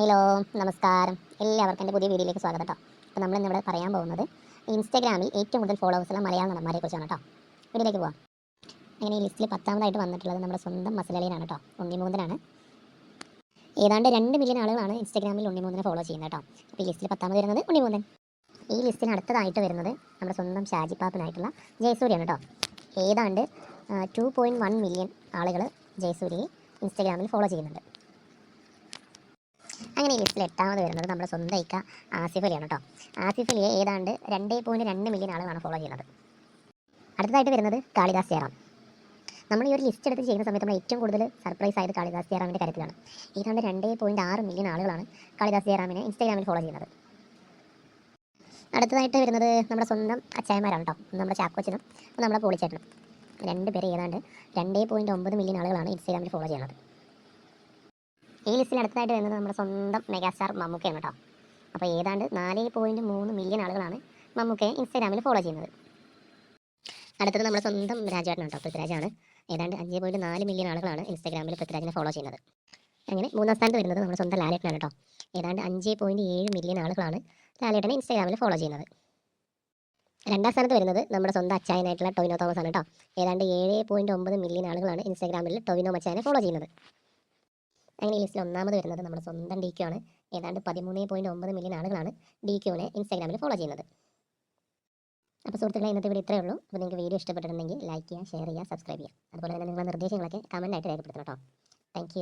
Hello നമസ്കാരം. എല്ലാവർക്കും എന്റെ പുതിയ വീഡിയോയിലേക്ക് സ്വാഗതം കേട്ടോ. അപ്പോൾ നമ്മൾ ഇന്നിവിടെ പറയാൻ പോകുന്നത് ഇൻസ്റ്റാഗ്രാമിൽ ഏറ്റവും കൂടുതൽ ഫോളോവേഴ്സുള്ള മലയാള നടന്മാരെ കുറിച്ചാണ് കേട്ടോ. വീഡിയോയിലേക്ക് പോവാം. അങ്ങനെ ഈ ലിസ്റ്റിൽ പത്താമതായിട്ട് വന്നിട്ടുള്ളത് നമ്മുടെ സ്വന്തം മസലളിയിലാണ് കേട്ടോ ഉണ്ണിമൂന്തനാണ്. ഏതാണ്ട് രണ്ട് മില്യൺ ആളുകളാണ് ഇൻസ്റ്റാഗ്രാമിൽ ഉണ്ണിമൂന്തനെ ഫോളോ ചെയ്യുന്നത് കേട്ടോ. അപ്പോൾ ഈ ലിസ്റ്റിൽ പത്താമത് വരുന്നത് ഉണ്ണിമൂന്തൻ. ഈ ലിസ്റ്റിന് അടുത്തതായിട്ട് വരുന്നത് നമ്മുടെ സ്വന്തം ഷാജിപ്പാപ്പനായിട്ടുള്ള ജയസൂര്യാണ് കേട്ടോ. ഏതാണ്ട് ടു പോയിന്റ് വൺ മില്യൺ ആളുകൾ ജയസൂര്യയെ ഇൻസ്റ്റാഗ്രാമിൽ ഫോളോ ചെയ്യുന്നുണ്ട്. അങ്ങനെ ഈ ലിസ്റ്റിൽ എട്ടാമത് വരുന്നത് നമ്മുടെ സ്വന്തം ഇക്ക ആസിഫ് അലിയാണ് കേട്ടോ. ആസിഫ് അലിയെ ഏതാണ്ട് രണ്ടേ പോയിന്റ് രണ്ട് മില്യൺ ആളുകളാണ് ഫോളോ ചെയ്യുന്നത്. അടുത്തതായിട്ട് വരുന്നത് കാളിദാസ് ജയറാം. നമ്മൾ ഈ ഒരു ലിസ്റ്റ് എടുത്ത് ചെയ്യുന്ന സമയത്ത് നമ്മൾ ഏറ്റവും കൂടുതൽ സർപ്രൈസ് ആയത് കാളിദാസ് ജയറാമിന്റെ കാര്യത്തിലാണ്. ഏതാണ്ട് രണ്ടേ പോയിന്റ് ആറ് മില്യൺ ആളുകളാണ് കാളിദാസ് ജയറാമിനെ ഇൻസ്റ്റാഗ്രാമിൽ ഫോളോ ചെയ്യുന്നത്. അടുത്തതായിട്ട് വരുന്നത് നമ്മുടെ സ്വന്തം അച്ചായന്മാരാണ് കേട്ടോ. നമ്മുടെ ചാക്കോച്ചനും നമ്മുടെ പോളിച്ചേട്ടനും. രണ്ട് പേര് ഏതാണ്ട് രണ്ടേ പോയിന്റ് ഒമ്പത് മില്യൺ ആളുകളാണ് ഇൻസ്റ്റാഗ്രാമിൽ ഫോളോ ചെയ്യുന്നത്. ഈ ലിസ്റ്റിൽ അടുത്തതായിട്ട് വരുന്നത് നമ്മുടെ സ്വന്തം മെഗാസ്റ്റാർ മമ്മൂക്കയാണ് കേട്ടോ. അപ്പോൾ ഏതാണ്ട് നാല് പോയിന്റ് മൂന്ന് മില്യൺ ആളുകളാണ് മമ്മൂക്കയെ ഇൻസ്റ്റാഗ്രാമിൽ ഫോളോ ചെയ്യുന്നത്. അടുത്തത് നമ്മുടെ സ്വന്തം രാജേട്ടനാണ് കേട്ടോ. പൃഥ്വിരാജാണ് ഏതാണ്ട് അഞ്ച് പോയിന്റ് നാല് മില്യൺ ആളുകളാണ് ഇൻസ്റ്റാഗ്രാമിൽ പൃഥ്വിരാജിനെ ഫോളോ ചെയ്യുന്നത്. അങ്ങനെ മൂന്നാം സ്ഥാനത്ത് വരുന്നത് നമ്മുടെ സ്വന്തം ലാലേട്ടനാണ് കേട്ടോ. ഏതാണ്ട് അഞ്ച് പോയിന്റ് ഏഴ് മില്യൺ ആളുകളാണ് ലാലേട്ടനെ ഇൻസ്റ്റാഗ്രാമിൽ ഫോളോ ചെയ്യുന്നത്. രണ്ടാം സ്ഥാനത്ത് വരുന്നത് നമ്മുടെ സ്വന്തം അച്ചായനായിട്ടുള്ള ടൊവിനോ തോമസ് ആണ് കേട്ടോ. ഏതാണ്ട് ഏഴ് പോയിന്റ് ഒമ്പത് മില്യൺ ആളുകളാണ് ഇൻസ്റ്റാഗ്രാമിൽ ടൊവിനോ മച്ചാനെ ഫോളോ ചെയ്യുന്നത്. അങ്ങനെ ഈ ലിസ്റ്റിൽ ഒന്നാമത് വരുന്നത് നമ്മുടെ സ്വന്തം ഡി ക്യു ആണ്. ഏതാണ്ട് പതിമൂന്ന് പോയിന്റ് ഒമ്പത് മില്യൺ ആളുകളാണ് ഡി ക്യുവിനെ ഇൻസ്റ്റാഗ്രാമിൽ ഫോളോ ചെയ്യുന്നത്. അപ്പോൾ സുഹൃത്തുക്കളെ ഇന്നത്തെ വീഡിയോ ഇത്രയേ ഉള്ളൂ. അപ്പോൾ നിങ്ങൾക്ക് വീഡിയോ ഇഷ്ടപ്പെട്ടിട്ടുണ്ടെങ്കിൽ ലൈക്ക് ചെയ്യുക ഷെയർ ചെയ്യുക സബ്സ്ക്രൈബ് ചെയ്യുക. അതുപോലെ തന്നെ നിങ്ങളുടെ നിർദ്ദേശങ്ങളൊക്കെ കമന്റായിട്ട് രേഖപ്പെടുത്തണം കേട്ടോ. താങ്ക്